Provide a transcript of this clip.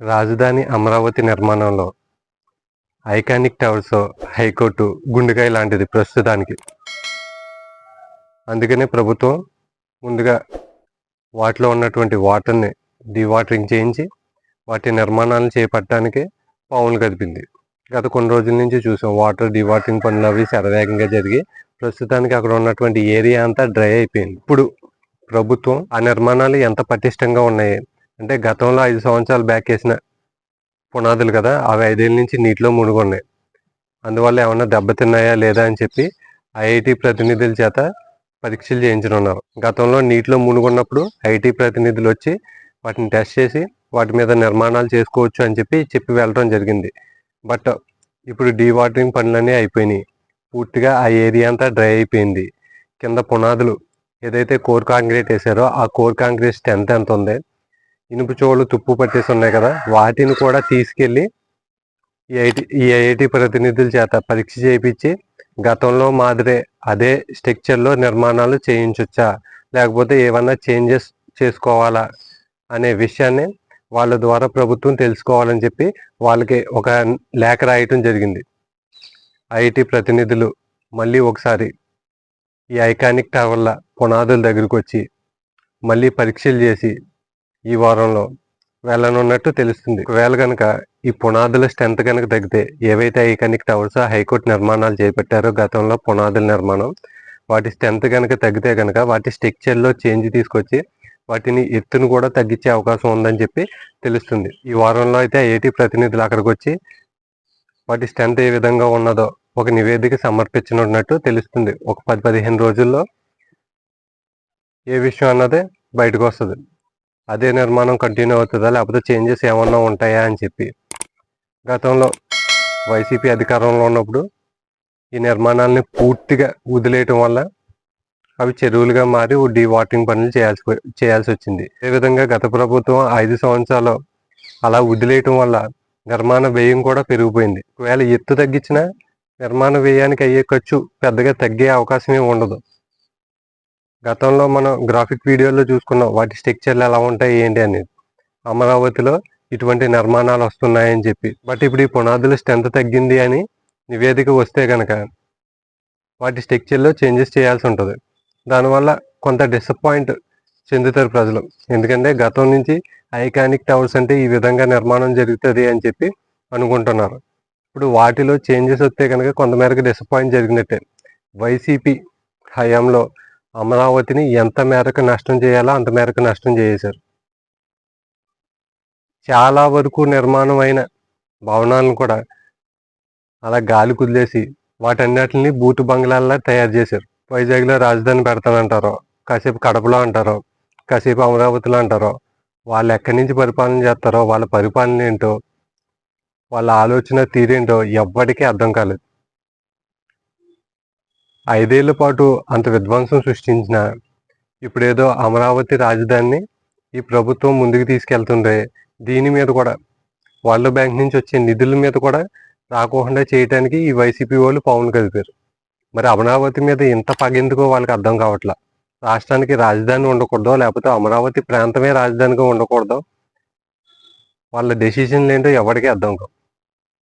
రాజధాని అమరావతి నిర్మాణంలో iconic towers high court గుండెకాయ లాంటిది ప్రస్తుతానికి. అందుకనే ప్రభుత్వం ముందుగా వాటిలో ఉన్నటువంటి వాటర్ని డివాటరింగ్ చేయించి వాటి నిర్మాణాలను చేపట్టడానికి పావులు కదిపింది. గత కొన్ని రోజుల నుంచి చూసాం వాటర్ డివాటరింగ్ పనులు అవి శరవేగంగా జరిగి ప్రస్తుతానికి అక్కడ ఉన్నటువంటి ఏరియా అంతా డ్రై అయిపోయింది. ఇప్పుడు ప్రభుత్వం ఆ నిర్మాణాలు ఎంత పటిష్టంగా ఉన్నాయి అంటే గతంలో ఐదు సంవత్సరాలు బ్యాక్ వేసిన పునాదులు కదా అవి ఐదేళ్ళ నుంచి నీటిలో మునుగున్నాయి. అందువల్ల ఏమన్నా దెబ్బతిన్నాయా లేదా అని చెప్పి ఐఐటి ప్రతినిధుల చేత పరీక్షలు చేయించనున్నారు. గతంలో నీటిలో మునుగున్నప్పుడు ఐటీ ప్రతినిధులు వచ్చి వాటిని టెస్ట్ చేసి వాటి మీద నిర్మాణాలు చేసుకోవచ్చు అని చెప్పి చెప్పి వెళ్ళడం జరిగింది. బట్ ఇప్పుడు డీవాటరింగ్ పనులన్నీ అయిపోయినాయి. పూర్తిగా ఆ ఏరియా అంతా డ్రై అయిపోయింది. కింద పునాదులు ఏదైతే కోర్ కాంక్రీట్ వేసారో ఆ కోర్ కాంక్రీట్ స్ట్రెంత్ ఎంత ఉంది? ఇనుపు చోళ్ళు తుప్పు పట్టేసి ఉన్నాయి కదా వాటిని కూడా తీసుకెళ్ళి ఈ ఐటి ఈ ఐఐటి ప్రతినిధుల చేత పరీక్ష చేయించి గతంలో మాదిరే అదే స్ట్రక్చర్లో నిర్మాణాలు చేయించొచ్చా? లేకపోతే ఏమన్నా చేంజెస్ చేసుకోవాలా అనే విషయాన్ని వాళ్ళ ద్వారా ప్రభుత్వం తెలుసుకోవాలని చెప్పి వాళ్ళకి ఒక లేఖ రాయటం జరిగింది. ఐఐటి ప్రతినిధులు మళ్ళీ ఒకసారి ఈ ఐకానిక్ టవర్ల పునాదుల దగ్గరికి వచ్చి మళ్ళీ పరీక్షలు చేసి ఈ వారంలో వెళ్ళనున్నట్టు తెలుస్తుంది. ఒకవేళ కనుక ఈ పునాదుల స్ట్రెంత్ కనుక తగ్గితే ఏవైతే ఐకానిక్ టవర్స్ హైకోర్టు నిర్మాణాలు చేపట్టారో గతంలో పునాదుల నిర్మాణం వాటి స్ట్రెంత్ కనుక తగ్గితే కనుక వాటి స్ట్రక్చర్లో చేంజ్ తీసుకొచ్చి వాటిని ఎత్తును కూడా తగ్గించే అవకాశం ఉందని చెప్పి తెలుస్తుంది. ఈ వారంలో అయితే ఐఐటి ప్రతినిధులు అక్కడికి వచ్చి వాటి స్ట్రెంత్ ఏ విధంగా ఉన్నదో ఒక నివేదిక సమర్పించనున్నట్టు తెలుస్తుంది. ఒక పది పదిహేను రోజుల్లో ఏ విషయం అన్నదే బయటకు వస్తుంది. అదే నిర్మాణం కంటిన్యూ అవుతుందా? లేకపోతే చేంజెస్ ఏమన్నా ఉంటాయా అని చెప్పి. గతంలో వైసీపీ అధికారంలో ఉన్నప్పుడు ఈ నిర్మాణాలని పూర్తిగా వదిలేయటం వల్ల అవి చెరువులుగా మారి డీ వాటింగ్ పనులు చేయాల్సి చేయాల్సి వచ్చింది. అదేవిధంగా గత ప్రభుత్వం ఐదు సంవత్సరాలు అలా వదిలేయటం వల్ల నిర్మాణ వ్యయం కూడా పెరిగిపోయింది. ఒకవేళ ఎత్తు తగ్గించినా నిర్మాణ వ్యయానికి అయ్యే ఖర్చు పెద్దగా తగ్గే అవకాశమే ఉండదు. గతంలో మనం గ్రాఫిక్ వీడియోలో చూసుకున్నాం వాటి స్ట్రక్చర్లు ఎలా ఉంటాయి ఏంటి అనేది అమరావతిలో ఇటువంటి నిర్మాణాలు వస్తున్నాయని చెప్పి. బట్ ఇప్పుడు ఈ పునాదుల స్ట్రెంత్ తగ్గింది అని నివేదిక వస్తే కనుక వాటి స్ట్రక్చర్లో చేంజెస్ చేయాల్సి ఉంటుంది. దానివల్ల కొంత డిసప్పాయింట్ చెందుతారు ప్రజలు. ఎందుకంటే గతం నుంచి ఐకానిక్ టవర్స్ అంటే ఈ విధంగా నిర్మాణం జరుగుతుంది అని చెప్పి అనుకుంటున్నారు. ఇప్పుడు వాటిలో చేంజెస్ వస్తే కనుక కొంతమేరకు డిసప్పాయింట్ జరిగినట్టే. వైసీపీ హయాంలో అమరావతిని ఎంత మేరకు నష్టం చేయాలో అంత మేరకు నష్టం చేసేశారు. చాలా వరకు నిర్మాణమైన భవనాలను కూడా అలా గాలి కుదిలేసి వాటన్నిటిని బూటు బంగ్లాల్లా తయారు చేశారు. వైజాగ్లో రాజధాని పెడతానంటారో కాసేపు కడపలో అంటారో కాసేపు అమరావతిలో అంటారో వాళ్ళు ఎక్కడి నుంచి పరిపాలన చేస్తారో వాళ్ళ పరిపాలన ఏంటో వాళ్ళ ఆలోచన తీరేంటో ఎవ్వడికి అర్థం కాలేదు. ఐదేళ్ళ పాటు అంత విధ్వంసం సృష్టించిన ఇప్పుడేదో అమరావతి రాజధానిని ఈ ప్రభుత్వం ముందుకు తీసుకెళ్తుండే దీని మీద కూడా. వరల్డ్ బ్యాంక్ నుంచి వచ్చే నిధుల మీద కూడా రాకుండా చేయడానికి ఈ వైసీపీ వాళ్ళు పవన్ కదిపారు మరి అమరావతి మీద ఇంత పగెందుకో వాళ్ళకి అర్థం కావట్లా? రాష్ట్రానికి రాజధాని ఉండకూడదు లేకపోతే అమరావతి ప్రాంతమే రాజధానిగా ఉండకూడదు? వాళ్ళ డెసిషన్లు ఏంటో ఎవరికీ అర్థం కావు.